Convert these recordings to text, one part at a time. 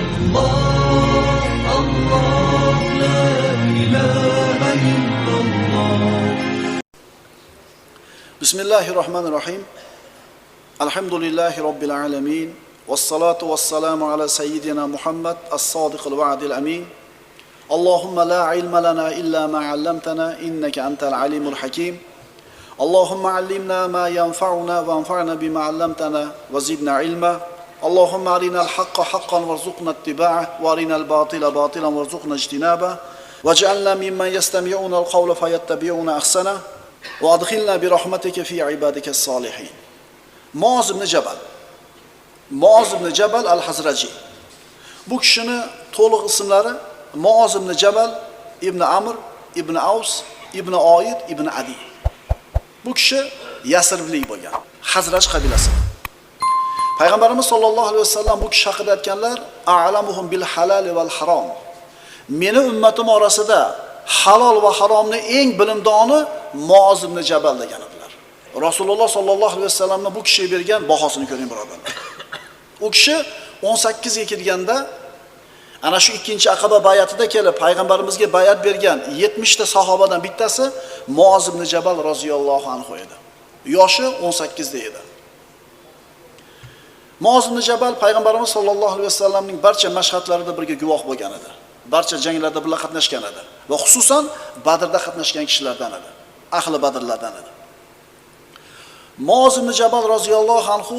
الله الله لا إله إلا الله بسم الله الرحمن الرحيم الحمد لله رب العالمين والصلاة والسلام على سيدنا محمد الصادق الوعد الأمين اللهم لا علم لنا إلا ما علمتنا إنك أنت العليم الحكيم اللهم علمنا ما ينفعنا وانفعنا بما علمتنا وزدنا علما اللهم أرنا الحق حقا وارزقنا اتباعه وأرنا الباطل باطلا وارزقنا اجتنابه واجعلنا ممن يستمعون القول فيتبعون أحسنه وأدخلنا برحمتك في عبادك الصالحين Muoz ibn Jabal Muoz ibn Jabal al-Hazraji Bu kishini to'liq ismlari Muoz ibn Jabal ibn Amr ibn Aws ibn Oid ibn Adi Bu kishi Yasriblik bo'lgan Hazraj qabilasi Payg'ambarimiz sollallohu alayhi vasallam bu kishi haqida aytganlar a'lamuhum bil halal val harom Meni ummatim orasida halol va haromni eng bilimdoni Muoz ibn Jabal degan edilar. Rasululloh sollallohu alayhi vasallamning bu kishiga bergan bahosini ko'ring birodarlar. U kishi 18 ga kirganda ana shu ikkinchi Aqaba bayatida kelib payg'ambarimizga bayat bergan 70 ta sahobadan bittasi Muoz ibn Jabal roziyallohu anhu edi. Yoshi 18 da edi. Mozimni Jabal payg'ambarimiz sollallohu alayhi vasallamning barcha mashhadlarida birga guvoh bo'lgan edi. Barcha janglarda birga qatnashgan edi va xususan Badrda qatnashgan kishilardan edi. Ahli Badrlardan edi. Mozimni Jabal roziyallohu anhu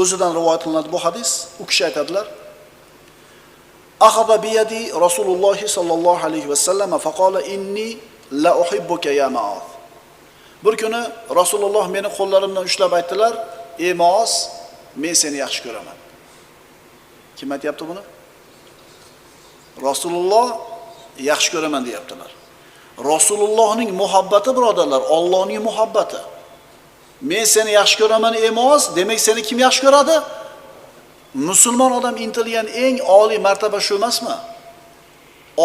o'zidan rivoyat qilinadi bu hadis. U kishi aytadilar: Akhadha bi Rasululloh sollallohu alayhi vasallam faqala inni la uhibbuka ya Ma'oz." Bir kuni Rasululloh meni qo'llarimdan ushlab aytdilar: "Ey Muoz, men seni yaxshi ko'raman." Kim aytyapti buni? Rasululloh yaxshi ko'raman deyaptilar. Rasulullohning muhabbati birodarlar, Allohning muhabbati. Men seni yaxshi ko'raman emas, demak seni kim yaxshi ko'radi? Musulmon odam intilgan eng oliy martaba shu emasmi?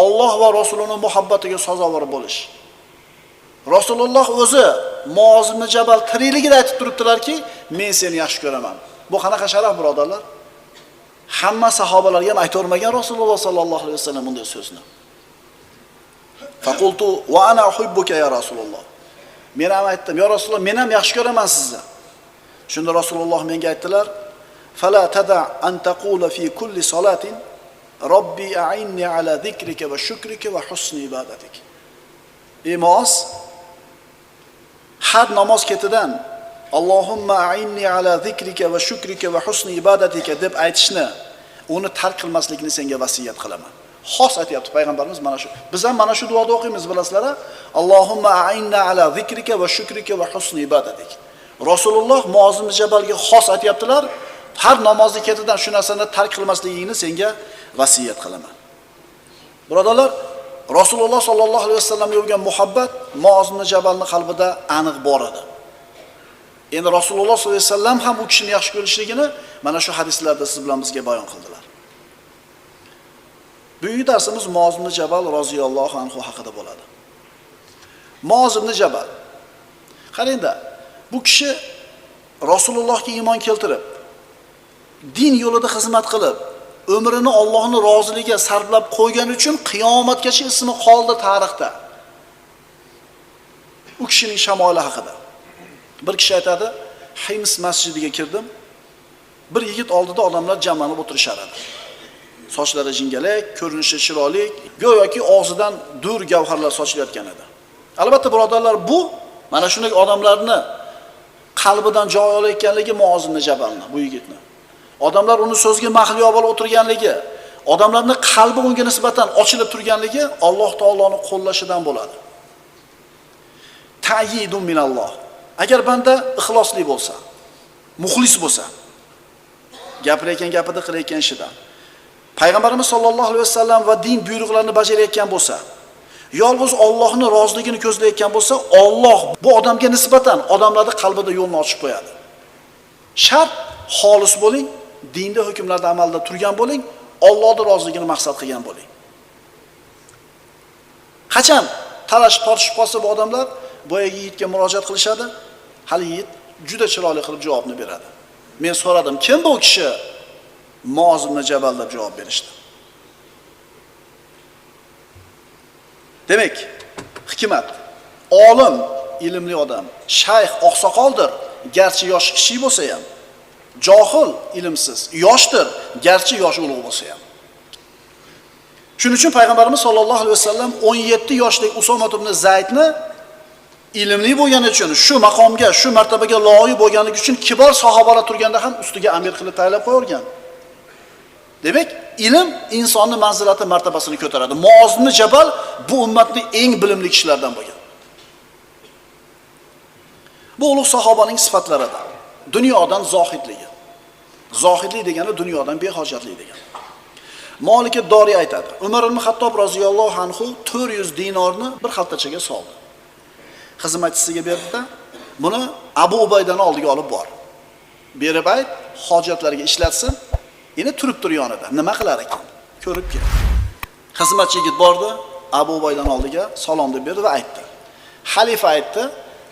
Alloh va rasulini muhabbatiga sazovor bo'lish. Rasululloh o'zi Muoz Jabal tirikligida aytib turibdilarki, men seni yaxshi ko'raman. Bu qanaqa sharaf birodarlar? Hamma sahobalarga ham aytolmagan Rasululloh sallallohu alayhi vasallam bunday so'zni. Faqultu va ana uhibbuka ya Rasululloh. Men ham aytdim, "Ya Rasululloh, men ham yaxshi ko'raman sizni." Shunda Rasululloh menga aytdilar: "Fala tada an taqula fi kulli salatin Robbi a'inni ala zikrika va shukrika va husni ibadatik." Ey Muoz, har namoz ketidan Allohumma a'inni ala zikrika va shukrika va husni ibadatika deb aytishni, uni tark qilmaslikni senga vasiyat qilaman. Xos aytyapti payg'ambarimiz mana shu. Biz ham mana shu duoda o'qiymiz bilasizlar. Allohumma a'inna ala zikrika va shukrika va husni ibadatik. Rasululloh Muozim Jabalga xos aytyaptilar. Har namozni ketidan shu narsani tark qilmasligingni senga vasiyat qilaman. Birodarlar, Rasululloh sollallohu alayhi vasallamga bo'lgan muhabbat Muozim Jabalning qalbida aniq bor edi. Endi Rasululloh sollallohu alayhi vasallam ham u kishini yaxshi ko'rishligini mana shu hadislarda siz bilan bizga bayon qildilar. Bugungi darsimiz Muoz ibn Jabal roziyallohu anhu haqida bo'ladi. Muoz ibn Jabal. Qarangda, bu kishi Rasulullohga iymon keltirib, din yo'lida xizmat qilib, umrini Allohning roziligiga sarflab qo'ygani uchun qiyomatgacha ismi qoldi tarixda. U kishining shamoli haqida. Bir kishi aytadi, Hims masjidiga kirdim. Bir yigit oldida odamlar jamlanib o'tirishar edi. Sochlari jingalak, ko'rinishi chiroyli, go'yoki og'zidan dur gavharlar sochilayotgan edi. Albatta birodarlar, bu mana shunday odamlarni qalbidan joy olayotganligi Muozimni Jabalni, bu yigitni. Odamlar uni so'zga mahliyo bo'lib o'tirganligi, odamlarning qalbi unga nisbatan ochilib turganligi Alloh taoloning qo'llashidan bo'ladi. Ta'yidun minalloh. Agar banda ixlosli bo'lsa, muxlis bo'lsa, gapirayotgan gapida qilayotgan ishida payg'ambarimiz sollallohu alayhi vasallam va din buyruqlarini bajarayotgan bo'lsa, yolg'iz Allohning roziligini ko'zlayotgan bo'lsa, Alloh bu odamga nisbatan odamlarning qalbida yo'lni ochib qo'yadi. Shart xolis bo'ling, dinda hukmlarda amalda turgan bo'ling, Allohning roziligini maqsad qilgan bo'ling. Qachon talash tortishib qolsa bu odamlar boyagi yigitga murojaat qilishadi. Hali yigit juda chiroyli qilib javobni beradi. Men so'radim kim bu kishi? Mozimni jabal deb javob berishdi. Demak hikmat. Olim ilmli odam shayx oqsoqoldir garchi yosh kichik bo'lsa ham johil ilmsiz yoshdir garchi yosh ulug' bo'lsa ham. Shuning uchun payg'ambarimiz sollallohu alayhi vasallam o'n yetti yoshlik usomat ibn zaydni ilmli bo'lgani uchun, shu maqomga, shu martabaga loyiq bo'lganligi uchun kibor sahobalar turganda ham ustiga amir qilib tayinlab qo'yavergan Demak, ilm insonni manzilati martabasini ko'taradi. mozni Jabal bu ummatning eng bilimli kishilaridan bo'lgan. Bu ulug' sahobaning sifatlaridan. Dunyodan zohidligi. Zohidlik degani dunyodan behojatlik degani. molika Dori aytadi. Umar ibn Xattob roziyallohu anhu 400 dinorni bir xaltachaga soldi. Xizmatchisiga berdida, buni Abu Ubaydani oldiga olib bor. Berib ayt, hojatlarga ishlatsin. Endi turib tur yonida. Nima qilar ekan? Ko'rib kel. Xizmatchi yigit bordi, Abu ubaydani oldiga salom deb berdi va aytdi. Xalifa aytdi,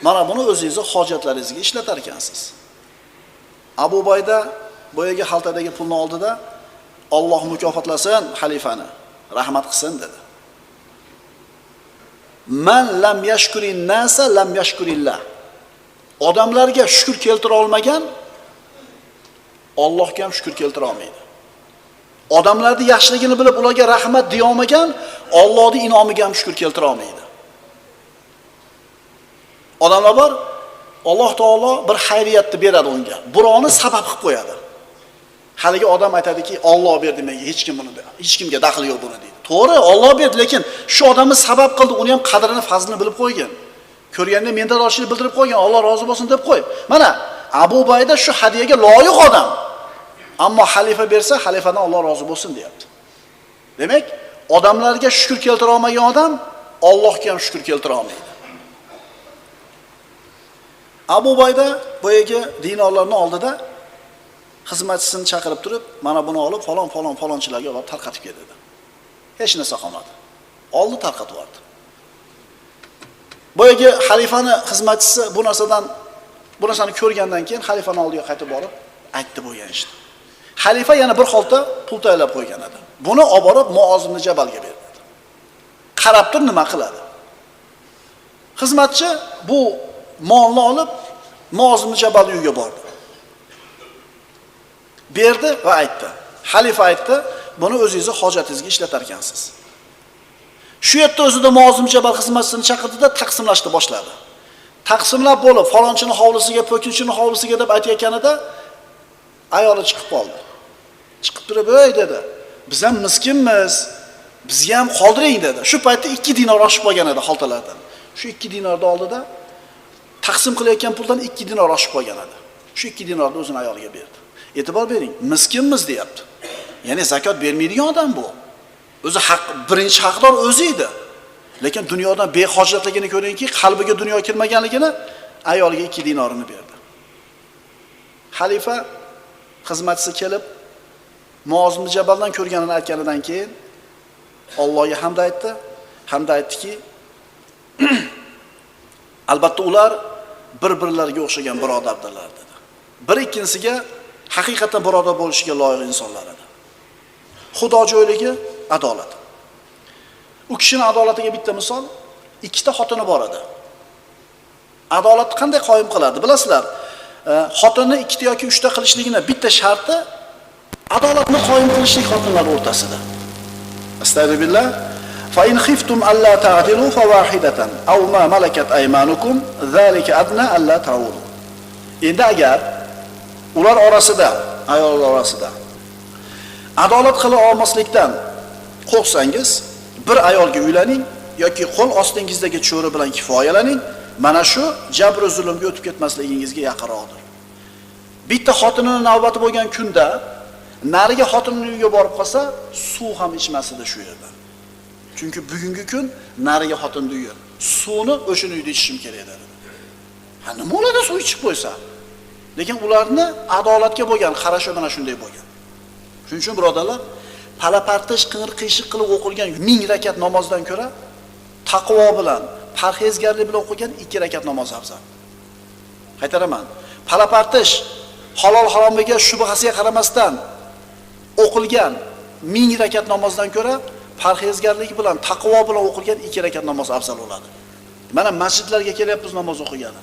mana buni o'zingizni hojatlaringizga ishlatar ekansiz. Abu Ubayda boyagi xaltadagi pulni oldida Alloh mukofotlasin xalifani, rahmat qilsin dedi. Man lam yashkurin nasa lam yashkurillah. Odamlarga shukr keltira olmagan Allohga ham shukr keltira olmaydi. Odamlarning yaxshiligini bilib ularga rahmat deya olmagan Allohning inomiga ham shukr keltira olmaydi. Odamlar bor, Alloh taolo bir xayriyatni beradi unga. Birovni sabab qilib qo'yadi. Haligi odam aytadiki, Alloh berdi menga, hech kim buni hech kimga daxli yo'q buni deydi. To'g'ri, Alloh berdi, lekin shu odamni sabab qildi, uni ham qadrini, fazlini bilib qo'ygan. Ko'rganda mendan rozilik bildirib qo'ygan, Alloh rozi bo'lsin deb qo'yib. Mana Abu Bayda shu hadiyaga loyiq odam. Ammo xalifa bersa, xalifadan Alloh rozi bo'lsin deyapti. Demak, odamlarga shukr keltira olmagan odam Allohga ham shukr keltira olmaydi. Abu Bayda boyagi dinorlarni oldida xizmatchisini chaqirib turib, mana buni olib falon falon falonchilarga olib tarqatib ket dedi. Hech narsa qolmadi. Oldi tarqatib yubordi. Boyagi xalifani xizmatchisi bu narsadan bu narsani ko'rgandan keyin xalifani oldiga qaytib borib aytdi bo'lgan ishni. Xalifa yana bir xolta pul tayyorlab qo'ygan edi. Buni olib borib Muoz ibn Jabalga berdi. Qarab tur nima qiladi. Xizmatchi bu molni olib Muoz ibn Jabal uyiga bordi. Berdi va aytdi. Xalifa aytdi, buni o'zingizni hojatingizga ishlatar ekansiz. Shu yerda o'zida Muoz Jabal xizmatchisini chaqirdida taqsimlashni boshladi. Taqsimlab bo'lib, falonchini hovlisiga, po'kinchini hovlisiga deb aytayotganida ayoli chiqib qoldi. Chiqib turib, "Ey" dedi. "Biz ham miskinmiz. Bizga ham qoldiring" dedi. Shu paytda 2 dinor oshib qolgan edi xoltalardan Shu 2 dinorni oldida taqsim qilayotgan puldan 2 dinor oshib qolgan edi. Shu 2 dinorni o'zini ayoliga berdi. E'tibor bering, miskinmiz deyapti. Ya'ni zakot bermaydigan odam bu. O'zi haq birinchi haqdor o'zi edi. Lekin dunyodan behojatligini ko'ringki, qalbiga dunyo kirmaganligini ayoliga 2 dinorini berdi. Xalifa xizmatchisi kelib muozimni Jabaldan ko'rganini aytganidan keyin Allohga hamd aytdi. Hamda aytdiki, albatta ular bir-birlariga o'xshagan birodardirlar dedi. Bir ikkinchisiga haqiqatan birodar bo'lishiga loyiq insonlar edi. Xudo joyligi adolat. U kishining adolatiga bitta misol, ikkita xotini bor edi. Adolatni qanday qoyim qiladi? Bilasizlar, e, xotinni ikkita yoki uchta qilishligini bitta sharti adolatni qoyim qilishlik xotinlar o'rtasida. Astagfirullah. Fa in khiftum alla ta'dilu aw ma malakat aymanukum zalika adna alla ta'ulu. Endi agar ular orasida, ayollar orasida adolat qila olmaslikdan qo'rqsangiz, bir ayolga uylaning yoki qo'l ostingizdagi cho'ri bilan kifoyalaning. Mana shu jabr zulmga o'tib ketmasligingizga yaqinroqdir. Bitta xotinini navbati bo'lgan kunda nariga xotinini uyiga borib qolsa, suv ham ichmasdi shu yerda. Chunki bugungi kun nariga xotinni uyi. Suvni o'shani uyda ichishim kerak dedi. Ha nima bo'ladi suv ichib qo'ysa? Lekin ularni adolatga bo'lgan qarashi mana shunday bo'lgan. Shuning uchun birodarlar, palapartish qing'ir qiyshiq qilib o'qilgan 1000 rakat namozdan ko'ra taqvo bilan, parhezgarlik bilan o'qigan 2 rakat namoz afzal. Qaytaraman. Palapartish halol haromiga shubhasiga qaramasdan o'qilgan 1000 rakat namozdan ko'ra parhezgarlik bilan taqvo bilan o'qilgan 2 rakat namoz afzal bo'ladi mana masjidlarga kelyapmiz namoz o'qigani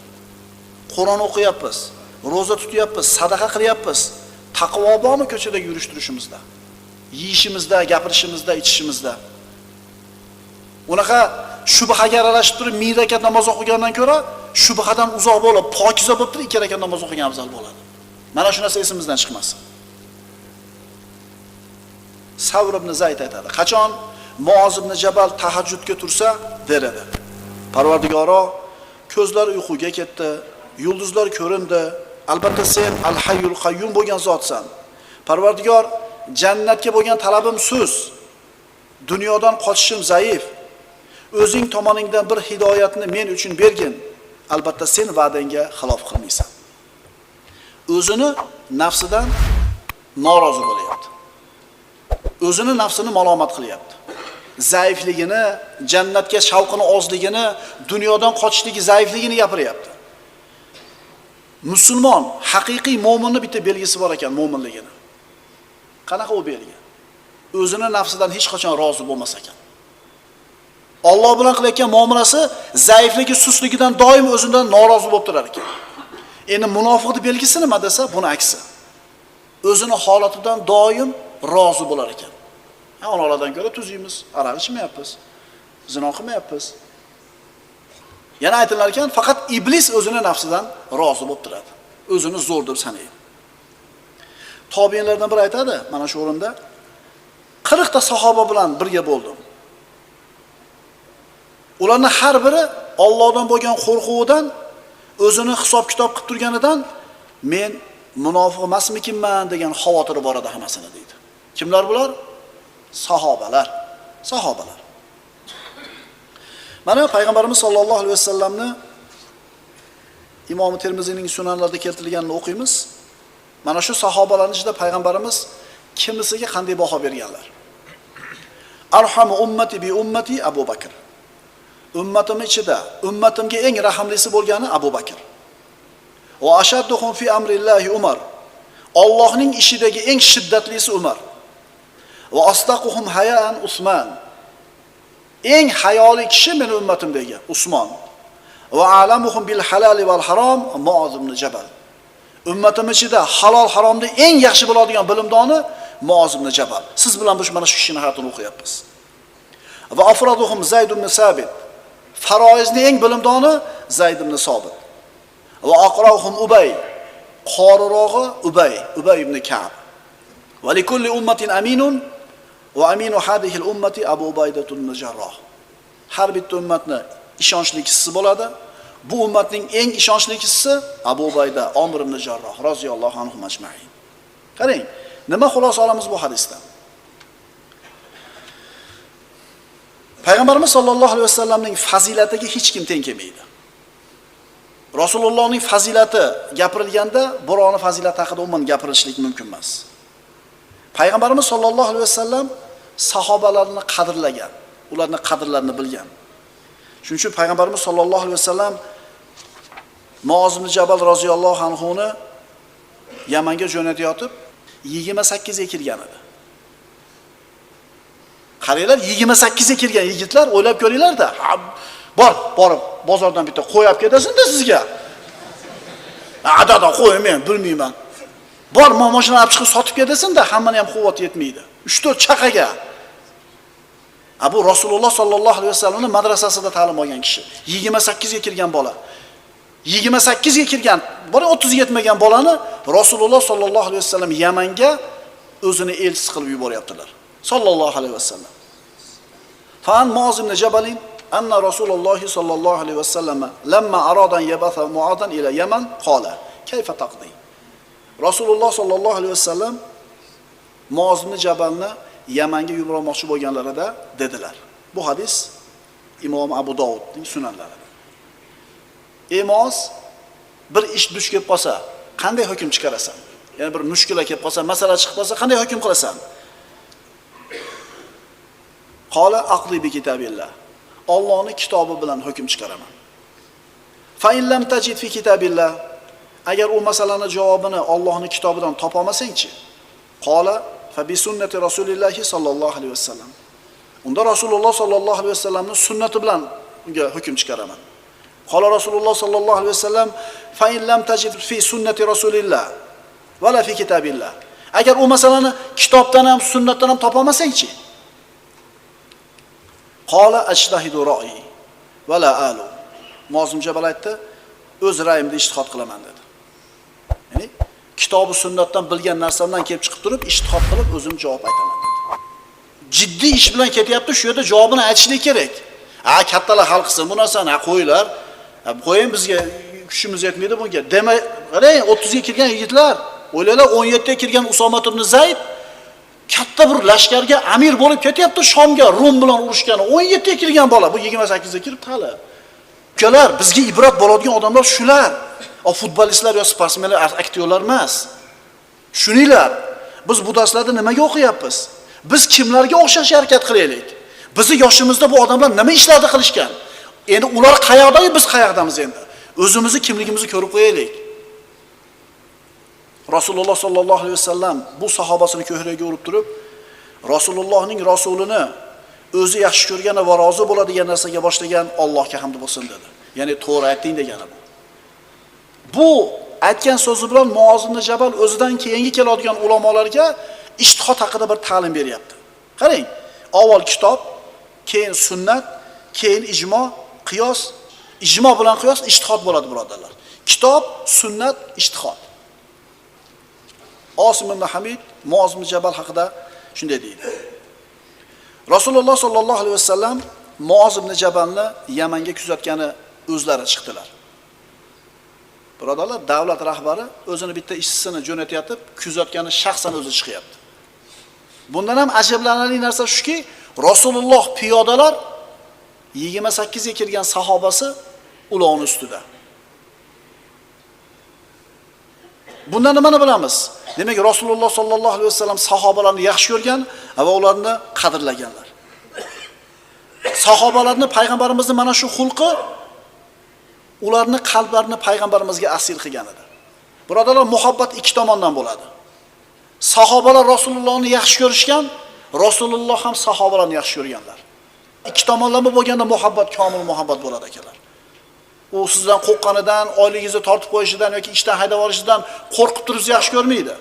qur'on o'qiyapmiz ro'za tutyapmiz sadaqa qilyapmiz taqvo bormi ko'chada yurish turishimizda yeyishimizda gapirishimizda ichishimizda? Unaqa shubhaga aralashib turib ming rakat namoz o'qigandan ko'ra shubhadan uzoq bo'lib pokiza bo'lib turib ikki rakat namoz o'qigan afzal bo'ladi. Mana shu narsa esimizdan chiqmasin. Savr ibn zayd aytadi qachon muoz ibn jabal tahajjudga tursa der edi parvardigoro ko'zlar uyquga ketdi yulduzlar ko'rindi albatta sen al hayyul qayyum bo'lgan zotsan. Parvardigor jannatga bo'lgan talabim so'z dunyodan qochishim zaif. O'zing tomoningdan bir hidoyatni men uchun bergin. Albatta sen va'dangga xilof qilmaysan. O'zini nafsidan norozi bo'lyapti. O'zini nafsini malomat qilyapti. Zaifligini jannatga shavqini ozligini dunyodan qochishligi zaifligini gapiryapti. Musulmon haqiqiy mo'minni bitta belgisi bor ekan mo'minligini qanaqa u belgi o'zini nafsidan hech qachon rozi bo'lmas ekan Alloh bilan qilayotgan muomalasi zaifligi, sustligidan doim o'zidan norozi bo'lib turar ekan. Endi munofiqni belgisi nima desa, buni aksi. O'zini holatidan doim rozi bo'lar ekan. Ha, onalardan ko'ra tuzaymiz, aroq ichmayapmiz, zino qilmayapmiz. Yana aytilar ekan, faqat iblis o'zini nafsidan rozi bo'lib turadi. O'zini zo'r deb sanaydi. Tobiinlardan biri aytadi, mana shu o'rinda 40 ta sahoba bilan birga bo'ldim. ularni har biri Allohdan bo'lgan qo'rquvidan o'zini hisob kitob qilib turganidan men munofiq emasmikinman degan xavotiri bor edi hammasini deydi. Kimlar bular? Sahobalar. Sahobalar. Mana payg'ambarimiz sollallohu alayhi vasallamni Imom Termiziyning sunanlarida keltirilganini o'qiymiz. Mana shu sahobalarni ichida payg'ambarimiz kimisiga qanday baho berganlar? Arhamu ummati bi ummati Abu Bakr. ummatim ichida ummatimga eng rahmlisi bo'lgani Abu Bakr. Va ashadduhum fi amrillahi Umar. Allohning ishidagi eng shiddatlisi Umar. Va asdaquhum hayaan Usman. Eng hayoli kishi meni ummatimdagi Usmon. Va alamuhum bil halali val harom Muoz ibn Jabal. Ummatim ichida halol haromni eng yaxshi biladigan bilimdoni Muoz ibn Jabal. Siz bilan bu mana shu kishini hayotini o'qiyapmiz. Va afroduhum Zayd ibn Sabit. faroizni eng bilimdoni Zayd ibn Sobit. Va aqrohum Ubay. Qorirog'i Ubay, Ubay ibn Ka'b. Va likulli ummatin aminun va aminu hadhihi ummati Abu Ubaydah ibn Har bitta ummatni ishonchli kishisi bo'ladi. Bu ummatning eng ishonchli kishisi Abu Ubayda Omir ibn Jarroh roziyallohu anhu majma'in. Qarang, nima xulosa olamiz bu hadisdan? Payg'ambarimiz sollallohu alayhi vasallamning fazilatiga hech kim teng kelmaydi. Rasulullohning fazilati gapirilganda birovni fazilati haqida umuman gapirishlik mumkin emas. Payg'ambarimiz sollallohu alayhi vasallam sahobalarni qadrlagan, ularning qadrlarini bilgan. Shuning uchun payg'ambarimiz sollallohu alayhi vasallam Muoz ibn Jabal roziyallohu anhu ni Yamanga jo'natayotib 28 ga kirgan edi. Qaranglar 28 ga kirgan yigitlar o'ylab ko'ringlar-da. Bor, borib bozordan bitta qo'yib ketasin-da sizga. Adada qo'y men bilmayman. Bor, mashina olib chiqib sotib ketasin-da, hammani ham quvvat yetmaydi. 3-4 chaqaga. Abu Rasululloh sollallohu alayhi vasallamning madrasasida ta'lim olgan kishi. 28 ga kirgan bola. 28 ga kirgan, bor 30 ga yetmagan bolani Rasululloh sollallohu alayhi vasallam Yamanga o'zini elchisi qilib yuboryaptilar. Sallallohu alayhi vasallam. Fan Muoz ibn Jabalin anna Rasululloh sallallohu alayhi vasallam lamma arada yabatha Muadan ila Yaman qala kayfa taqdi Rasululloh sallallohu alayhi vasallam Muoz ibn Jabalni Yamanga yubormoqchi bo'lganlarida dedilar. Bu hadis Imom Abu Dovudning sunanlarida. Emos bir ish duch kelib qolsa, qanday hukm chiqarasan? Ya'ni bir mushkula kelib qolsa, masala chiqib qolsa, qanday hukm qilasan? Qola aqli bi kitabillah. Allohning kitobi bilan hukm chiqaraman. Fa in lam tajid fi kitabillah. Agar u masalani javobini Allohning kitobidan topolmasangchi qola fa bi sunnati rasulillahi sallallohu alayhi vasallam. unda rasululloh sollallohu alayhi vasallamni sunnati bilan unga hukm chiqaraman. Qola rasululloh sollallohu alayhi vasallam fa in lam tajid fi sunnati rasulillah vala fi kitabillah. Agar u masalani kitobdan ham sunnatdan ham topolmasangchi qola ajtahidu ro'i vala alu. Mozim jabal aytdi o'z ra'yimda ishtihod qilaman dedi. Kitobi sunnatdan bilgan narsamdan kelib chiqib turib ishtihob qilib o'zim javob aytaman. Dedi jiddiy ish bilan ketyapti shu yerda javobini aytishlik kerak. Ha kattalar hal qilsin bu narsani ha qo'yinglar. Qo'ying bizga kuchimiz yetmaydi bunga. Demak qarang o'ttizga kirgan yigitlar o'ylanglar o'n yettiga kirgan usomat ibn zayd katta bir lashkarga amir bo'lib ketyapti shomga rum bilan urushgani o'n yettiga kirgan bola bu yigirma sakkizga kiribdi hali ukalar bizga ibrat bo'ladigan odamlar shular. O futbolistlar yo sportsmenlar aktyorlar emas. Tushuninglar biz bu darslarda nimaga o'qiyapmiz? Biz kimlarga o'xshash harakat qilaylik? Bizni yoshimizda bu odamlar nima ishlarni qilishgan? Endi ular qayoqda, biz qayoqdamiz endi? O'zimizni kimligimizni ko'rib qo'yaylik. Rasululloh sollallohu alayhi vasallam bu sahobasini ko'kragiga urib turib rasulullohning rasulini o'zi yaxshi ko'rgan va rozi bo'ladigan narsaga boshlagan Allohga hamd bo'lsin dedi. Ya'ni to'g'ri aytding degani bu. Bu aytgan so'zi bilan muozimni jabal o'zidan keyingi keladigan ulamolarga ijtihod haqida bir ta'lim beryapti. Qarang avval kitob keyin sunnat keyin ijmo qiyos ijmo bilan qiyos ijtihod bo'ladi birodarlar. Kitob sunnat ijtihod osim ibn hamid muozim jabal haqida shunday deydi. Rasululloh sollallohu alayhi vasallam muoz ibn jabalni yamanga kuzatgani o'zlari chiqdilar. Birodarlar davlat rahbari o'zini bitta ishchisini jo'natayotib, kuzatgani shaxsan o'zi chiqyapti. Bundan ham ajablanarli narsa shuki rasululloh piyodalar yigirma sakkizga kirgan sahobasi ulovni ustida. Bundan nimani bilamiz? Demak rasululloh sollallohu alayhi vasallam sahobalarni yaxshi ko'rgan va ularni qadrlaganlar. Sahobalarni payg'ambarimizni mana shu xulqi ularni qalblarini payg'ambarimizga asir qilgan edi. Birodarlar muhabbat ikki tomondan bo'ladi. Sahobalar rasulullohni yaxshi ko'rishgan rasululloh ham sahobalarni yaxshi ko'rganlar. Ikki tomonlama bo'lganda muhabbat komil muhabbat bo'ladi akalar u sizdan qo'rqqanidan oyligingizni tortib qo'yishidan yoki ishdan haydab yuborishidan qo'rqib turib yaxshi ko'rmaydi.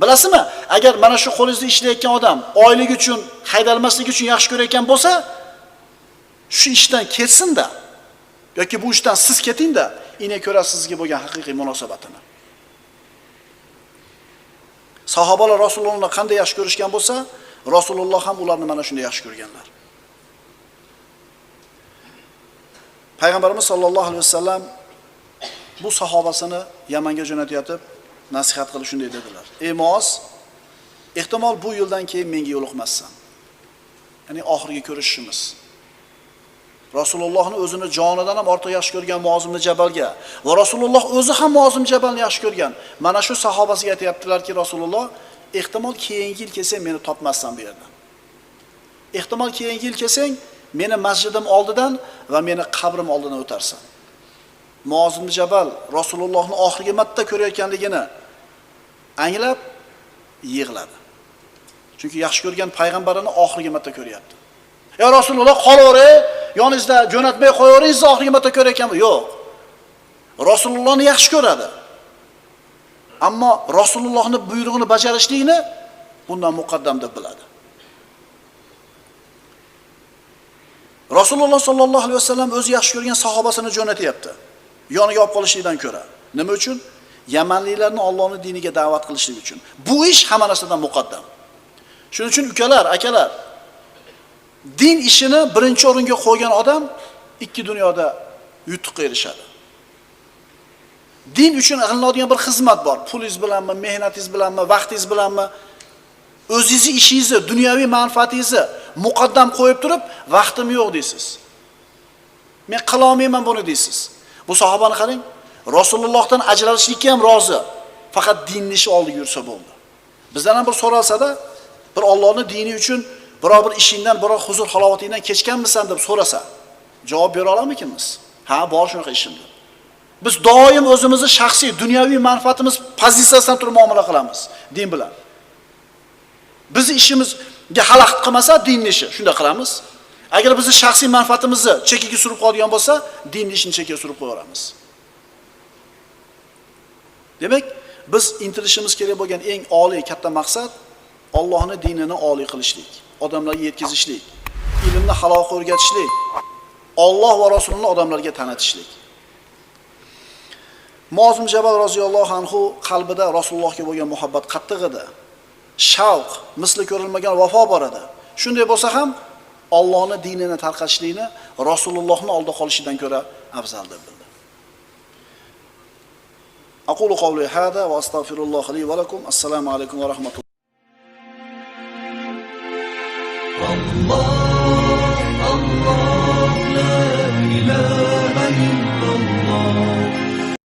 Bilasizmi agar mana shu qo'lingizda ishlayotgan odam oylik uchun haydalmaslik uchun yaxshi ko'rayotgan bo'lsa shu ishdan ketsinda yoki bu ishdan siz ketingda ine ko'rasiz sizga bo'lgan haqiqiy munosabatini. Sahobalar rasulullohni qanday yaxshi ko'rishgan bo'lsa rasululloh ham ularni mana shunday yaxshi ko'rganlar. Payg'ambarimiz sollallohu alayhi vasallam bu sahobasini yamanga jo'natayotib nasihat qilib shunday dedilar. Ey moz ehtimol bu yildan keyin menga yo'liqmassan ya'ni oxirgi ko'rishishimiz. Rasulullohni o'zini jonidan ham ortiq yaxshi ko'rgan muozimni jabalga va rasululloh o'zi ham muozim jabalni yaxshi ko'rgan. Mana shu sahobasiga aytyaptilarki rasululloh ehtimol keyingi yil kelsang meni topmassan bu yerdan. Ehtimol keyingi yil kelsang meni masjidim oldidan va meni qabrim oldidan o'tarsan. Muozim jabal rasulullohni oxirgi marta ko'rayotganligini anglab yig'ladi. Chunki yaxshi ko'rgan payg'ambarini oxirgi marta ko'ryapti. Yo rasululloh qolaveray yoningizda jo'natmay qo'yaveringiz oxirgi marta ko'rayotganman yo'q. Rasulullohni yaxshi ko'radi. Ammo rasulullohni buyrug'ini bajarishlikni bundan muqaddam deb biladi. Rasululloh sollallohu alayhi vasallam o'zi yaxshi ko'rgan sahobasini jo'natyapti. Yoniga olib qolishlikdan ko'ra. Nima uchun? Yamanliklarni ollohni diniga da'vat qilishlik uchun. Bu ish hamma narsadan muqaddam. Shuning uchun ukalar akalar din ishini birinchi o'ringa qo'ygan odam ikki dunyoda yutuqqa erishadi. Din uchun qilinadigan bir xizmat bor. Pulingiz bilanmi mehnatingiz bilanmi vaqtingiz bilanmi? O'zingizni ishingizni dunyoviy manfaatingizni muqaddam qo'yib turib vaqtim yo'q deysiz. Men qilolmayman buni deysiz. Bu sahobani qarang rasulullohdan ajralishlikka ham rozi. Faqat dinni ishi oldiga yursa bo'ldi. Bizdan ham bir so'ralsada bir ollohni dini uchun biror bir ishingdan biror huzur halovatingdan kechganmisan deb so'rasa javob bera olarmikinmiz ha bor shunaqa ishim deb. Biz doim o'zimizni shaxsiy dunyoviy manfaatimiz pozitsiyasidan turib muomala qilamiz din bilan. Bizni ishimizga xalaqit qilmasa dinni ishi shunday qilamiz. Agar bizni shaxsiy manfaatimizni chekkaga surib qoladigan bo'lsa dinni ishini chekkaga surib qo'yaveramiz. Demak biz intilishimiz kerak bo'lgan eng oliy katta maqsad Allohning dinini oliy qilishlik odamlarga yetkazishlik ilmni halol o'rgatishlik Alloh va Rasulini odamlarga tanitishlik Mozim Jabal roziyallohu anhu qalbida Rasulullohga bo'lgan muhabbat qattiq edi. Shavq, misli ko'rilmagan vafo bor edi. Shunday bo'lsa ham Allohning dinini tarqatishlikni Rasulullohning oldida qolishidan ko'ra afzal deb bildi. Aqulu qawli hada va astagfirulloh li va lakum. Assalomu alaykum va rahmatulloh. الله لا إله إلا الله